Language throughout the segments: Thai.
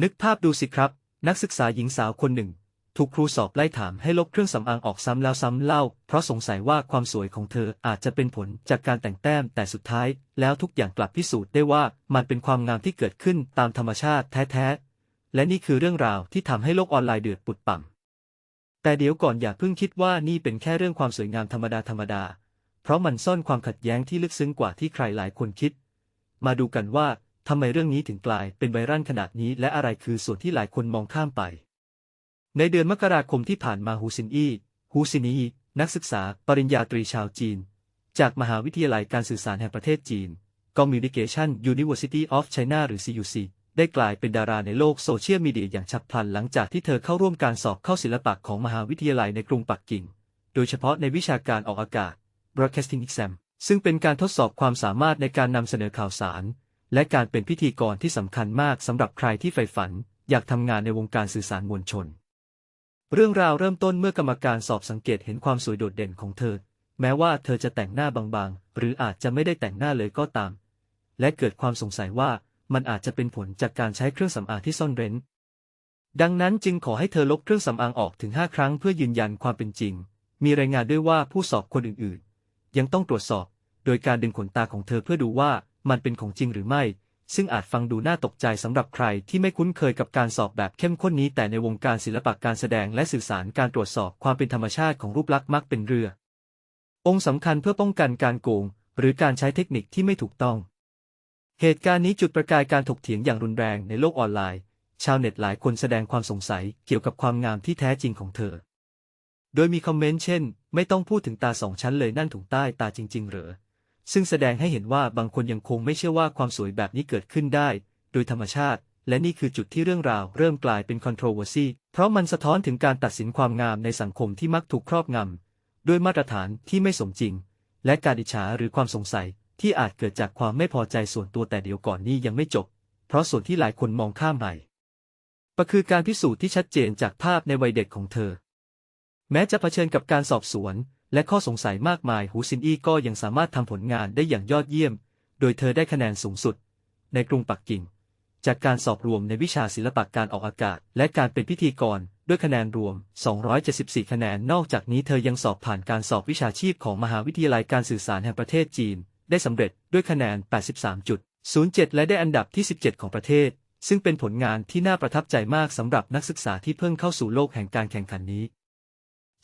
นึกภาพดูสิครับ นักศึกษาหญิงสาวคนหนึ่ง ถูกครูสอบไล่ถามให้ลบเครื่องสำอางออกซ้ำแล้วซ้ำเล่า เพราะสงสัยว่าความสวยของเธออาจจะเป็นผลจากการแต่งแต้มแต่สุดท้าย แล้วทุกอย่างกลับพิสูจน์ได้ว่ามันเป็นความงามที่เกิดขึ้นตามธรรมชาติแท้ๆ และนี่คือเรื่องราวที่ทำให้โลกออนไลน์เดือดปุดปั่มแต่เดี๋ยวก่อนอย่าเพิ่งคิดว่านี่เป็นแค่เรื่องความสวยงามธรรมดาธรรมดา เพราะมันซ่อนความขัดแย้งที่ลึกซึ้งกว่าที่ใครหลายคนคิด มาดูกันว่า ทำไมเรื่องนี้ถึงกลายเป็นไวรัลขนาดนี้และอะไรคือส่วนที่หลายคนมองข้ามไป ในเดือนมกราคมที่ผ่านมาฮูซินอี้ฮูซินีนักศึกษา ปริญญาตรีชาวจีน จากมหาวิทยาลัยการสื่อสารแห่งประเทศจีน Communication University of China หรือ CUC ได้กลายเป็นดาราในโลกโซเชียลมีเดียอย่างฉับพลันหลังจากที่เธอเข้าร่วมการสอบเข้าศิลปะของมหาวิทยาลัยในกรุงปักกิ่ง โดยเฉพาะในวิชาการออกอากาศ Broadcasting Exam ซึ่งเป็นการทดสอบความสามารถในการนำเสนอข่าวสาร และการเป็นพิธีกรที่สำคัญมากสำหรับใครที่ใฝ่ฝัน อยากทำงานในวงการสื่อสารมวลชน เรื่องราวเริ่มต้นเมื่อกรรมการสอบสังเกตเห็นความสวยโดดเด่นของเธอ แม้ว่าเธอจะแต่งหน้าบางๆ หรืออาจจะไม่ได้แต่งหน้าเลยก็ตาม และเกิดความสงสัยว่ามันอาจจะเป็นผลจากการใช้เครื่องสำอางที่ซ่อนเร้น ดังนั้นจึงขอให้เธอลบเครื่องสำอางออกถึง 5 ครั้งเพื่อยืนยันความเป็นจริง มีรายงานด้วยว่าผู้สอบคนอื่นๆ ยังต้องตรวจสอบ โดยการดึงขนตาของเธอเพื่อดูว่า มันเป็นของจริงหรือไม่ ซึ่งอาจฟังดูน่าตกใจสำหรับใครที่ไม่คุ้นเคยกับการสอบแบบเข้มข้นนี้ แต่ในวงการศิลปะการแสดงและสื่อสารการตรวจสอบความเป็นธรรมชาติของรูปลักษณ์มักเป็นเรือ องค์สำคัญเพื่อป้องกันการโกง หรือการใช้เทคนิคที่ไม่ถูกต้อง เหตุการณ์นี้จุดประกายการถกเถียงอย่างรุนแรงในโลกออนไลน์ ชาวเน็ตหลายคนแสดงความสงสัยเกี่ยวกับความงามที่แท้จริงของเธอ โดยมีคอมเมนต์เช่น ไม่ต้องพูดถึงตาสองชั้นเลยนั่นถุงใต้ตาจริง ๆ เหรอ ซึ่งแสดงให้เห็นว่าบางคนยังคงไม่เชื่อว่าความสวยแบบนี้เกิดขึ้นได้ โดยธรรมชาติ และนี่คือจุดที่เรื่องราวเริ่มกลายเป็น controversy เพราะมันสะท้อนถึงการตัดสินความงามในสังคมที่มักถูกครอบงำด้วยมาตรฐานที่ไม่สมจริง และการอิจฉาหรือความสงสัยที่อาจเกิดจากความไม่พอใจส่วนตัวแต่เดี๋ยวก่อนนี้ยังไม่จบ เพราะส่วนที่หลายคนมองข้ามไปก็คือการพิสูจน์ที่ชัดเจนจากภาพในวัยเด็กของเธอ แม้จะเผชิญกับการสอบสวน และข้อสงสัยมากมายหูซินอี้ก็ยังสามารถทำผลงานได้อย่างยอดเยี่ยม โดยเธอได้คะแนนสูงสุด ในกรุงปักกิ่ง จากการสอบรวมในวิชาศิลปะการออกอากาศ และการเป็นพิธีกร ด้วยคะแนนรวม 274 คะแนน นอกจากนี้เธอยังสอบผ่านการสอบวิชาชีพของมหาวิทยาลัยการสื่อสารแห่งประเทศจีน ได้สำเร็จด้วยคะแนน 83.07 และได้อันดับที่ 17 ของประเทศ ซึ่งเป็นผลงานที่น่าประทับใจมากสำหรับนักศึกษาที่เพิ่งเข้าสู่โลกแห่งการแข่งขันนี้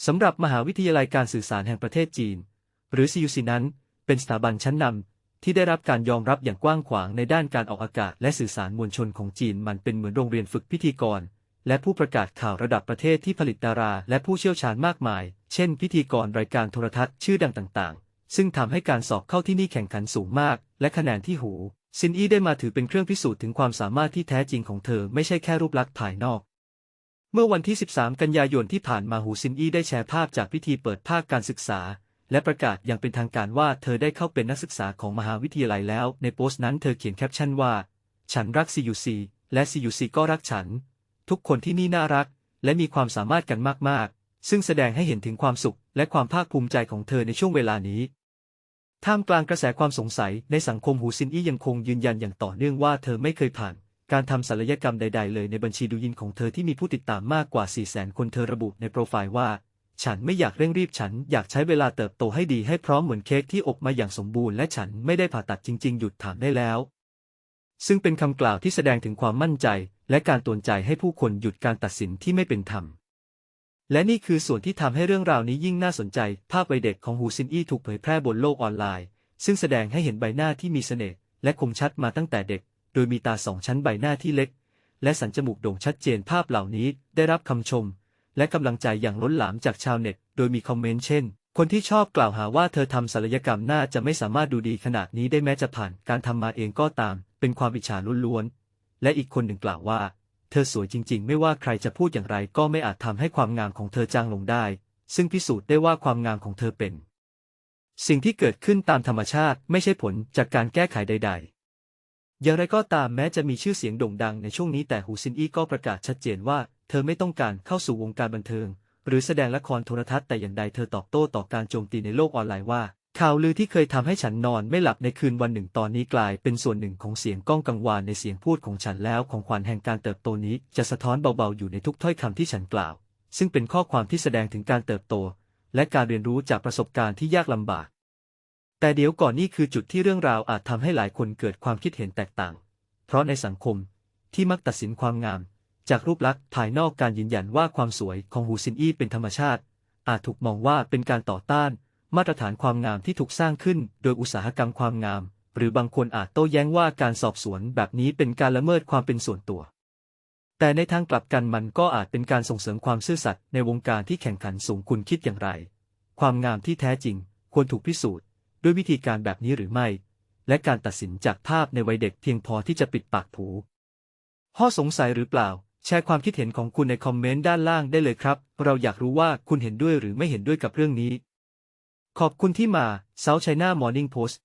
สำหรับมหาวิทยาลัยการสื่อสารแห่งประเทศจีน หรือ CUC นั้น เป็นสถาบันชั้นนำที่ได้รับการยอมรับอย่างกว้างขวางในด้านการออกอากาศและสื่อสารมวลชนของจีน มันเป็นเหมือนโรงเรียนฝึกพิธีกร และผู้ประกาศข่าวระดับประเทศที่ผลิตดารา และผู้เชี่ยวชาญมากมาย เช่น พิธีกรรายการโทรทัศน์ชื่อดังต่าง ๆ ซึ่งทำให้การสอบเข้าที่นี่แข่งขันสูงมาก และคะแนนที่หูซินอี้ได้มาถือเป็นเครื่องพิสูจน์ถึงความสามารถที่แท้จริงของเธอไม่ใช่แค่รูปลักษณ์ภายนอก เมื่อวันที่ 13 กันยายนที่ผ่านมาหูซินอี้ได้แชร์ภาพจากพิธีเปิดภาคการศึกษา และประกาศอย่างเป็นทางการว่าเธอได้เข้าเป็นนักศึกษาของมหาวิทยาลัยแล้ว ในโพสต์นั้นเธอเขียนแคปชั่นว่า ฉันรัก CUC และ CUC ก็รักฉัน ทุกคนที่นี่น่ารัก และมีความสามารถกันมากๆ ซึ่งแสดงให้เห็นถึงความสุข และความภาคภูมิใจของเธอในช่วงเวลานี้ท่ามกลางกระแสความสงสัยในสังคมหูซินอี้ยังคงยืนยันอย่างต่อเนื่องว่าเธอไม่เคยผ่าน การทำศัลยกรรมใด ๆ เลยในบัญชีดูยินของเธอที่มีผู้ติดตามมากกว่า 4 0 0 0 0 0 คนเธอระบุในโปรไฟล์ว่า ฉันไม่อยากเร่งรีบฉันอยากใช้เวลาเติบโตให้ดีให้พร้อมเหมือนเค้กที่อบมาอย่างสมบูรณ์และฉันไม่ได้ผ่าตัดจริง ๆ หยุดถามได้แล้ว ซึ่งเป็นคำกล่าวที่แสดงถึงความมั่นใจ และการตวนใจให้ผู้คนหยุดการตัดสินที่ไม่เป็นธรรมและนี่คือส่วนที่ทำให้เรื่องราวนี้ยิ่งน่าสนใจ ภาพวัยเด็กของฮูซินอี้ถูกเผยแพร่บนโลกออนไลน์ ซึ่งแสดงให้เห็นใบหน้าที่มีเสน่ห์และคมชัดมาตั้งแต่เด็ก โดยมีตาสองชั้นใบหน้าที่เล็ก และสันจมูกโด่งชัดเจนภาพเหล่านี้ได้รับคำชม และกำลังใจอย่างล้นหลามจากชาวเน็ต โดยมีคอมเมนต์เช่น คนที่ชอบกล่าวหาว่าเธอทำศัลยกรรมหน่าจะไม่สามารถดูดีขนาดนี้ได้แม้จะผ่านการทำมาเองก็ตาม เป็นความอิจฉาล้วนๆ และอีกคนหนึ่งกล่าวว่า เธอสวยจริง ๆ ไม่ว่าใครจะพูดอย่างไรก็ไม่อาจทำให้ความงามของเธอจางลงได้ ซึ่งพิสูจน์ได้ว่าความงามของเธอเป็น สิ่งที่เกิดขึ้นตามธรรมชาติไม่ใช่ผลจากการแก้ไขใด ๆ อย่างไรก็ตามแม้จะมีชื่อเสียงโด่งดังในช่วงนี้แต่หูซินอี้ก็ประกาศชัดเจนว่า เธอไม่ต้องการเข้าสู่วงการบันเทิง หรือแสดงละครโทรทัศน์แต่อย่างใดเธอตอบโต้ต่อการโจมตีในโลกออนไลน์ว่า ข่าวลือที่เคยทำให้ฉันนอนไม่หลับในคืนวันหนึ่งตอนนี้กลายเป็นส่วนหนึ่งของเสียงก้องกังวานในเสียงพูดของฉันแล้วของขวัญแห่งการเติบโตนี้จะสะท้อนเบาๆอยู่ในทุกถ้อยคำที่ฉันกล่าว ซึ่งเป็นข้อความที่แสดงถึงการเติบโต และการเรียนรู้จากประสบการณ์ที่ยากลำบาก แต่เดี๋ยวก่อนนี่คือจุดที่เรื่องราวอาจทำให้หลายคนเกิดความคิดเห็นแตกต่าง เพราะในสังคมที่มักตัดสินความงาม จากรูปลักษณ์ภายนอกการยืนยันว่าความสวยของฮูซินอี้เป็นธรรมชาติ อาจถูกมองว่าเป็นการต่อต้าน มาตรฐานความงามที่ถูกสร้างขึ้น โดยอุตสาหกรรมความงาม หรือบางคนอาจโต้แย้งว่าการสอบสวนแบบนี้เป็นการละเมิดความเป็นส่วนตัว แต่ในทางกลับกันมันก็อาจเป็นการส่งเสริมความซื่อสัตย์ในวงการที่แข่งขันสูงคุณคิดอย่างไร ความงามที่แท้จริง ควรถูกพิสูจน์ ด้วยวิธีการแบบนี้หรือไม่ และการตัดสินจากภาพในวัยเด็กเพียงพอที่จะปิดปากผูข้อสงสัยหรือเปล่า แชร์ความคิดเห็นของคุณในคอมเมนต์ด้านล่างได้เลยครับ เราอยากรู้ว่าคุณเห็นด้วยหรือไม่เห็นด้วยกับเรื่องนี้ ขอบคุณที่มา South China Morning Post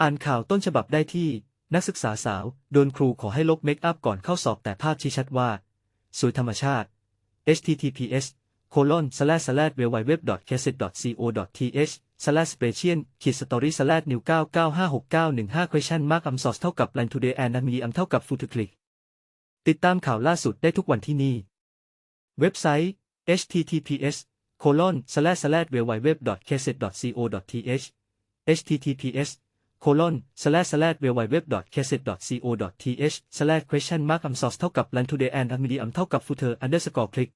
อ่านข่าวต้นฉบับได้ที่นักศึกษาสาว โดนครูขอให้ลบเมคอัพก่อนเข้าสอบแต่ภาพชี้ชัดว่า สวยธรรมชาติ https colon slash slash w w w c a s e t co th slash special ขีด story slash new 9956915 question mark am source เท่ากับ line today and me am เท่ากับ full click ติดตามข่าวล่าสุดได้ทุกวันที่นี่ เว็บไซต์ https colon slash slash w w w c a s e t co th https colon slash slash w w w c a s e t co th slash question mark am source เท่ากับ line today and me am เท่ากับ footer underscore click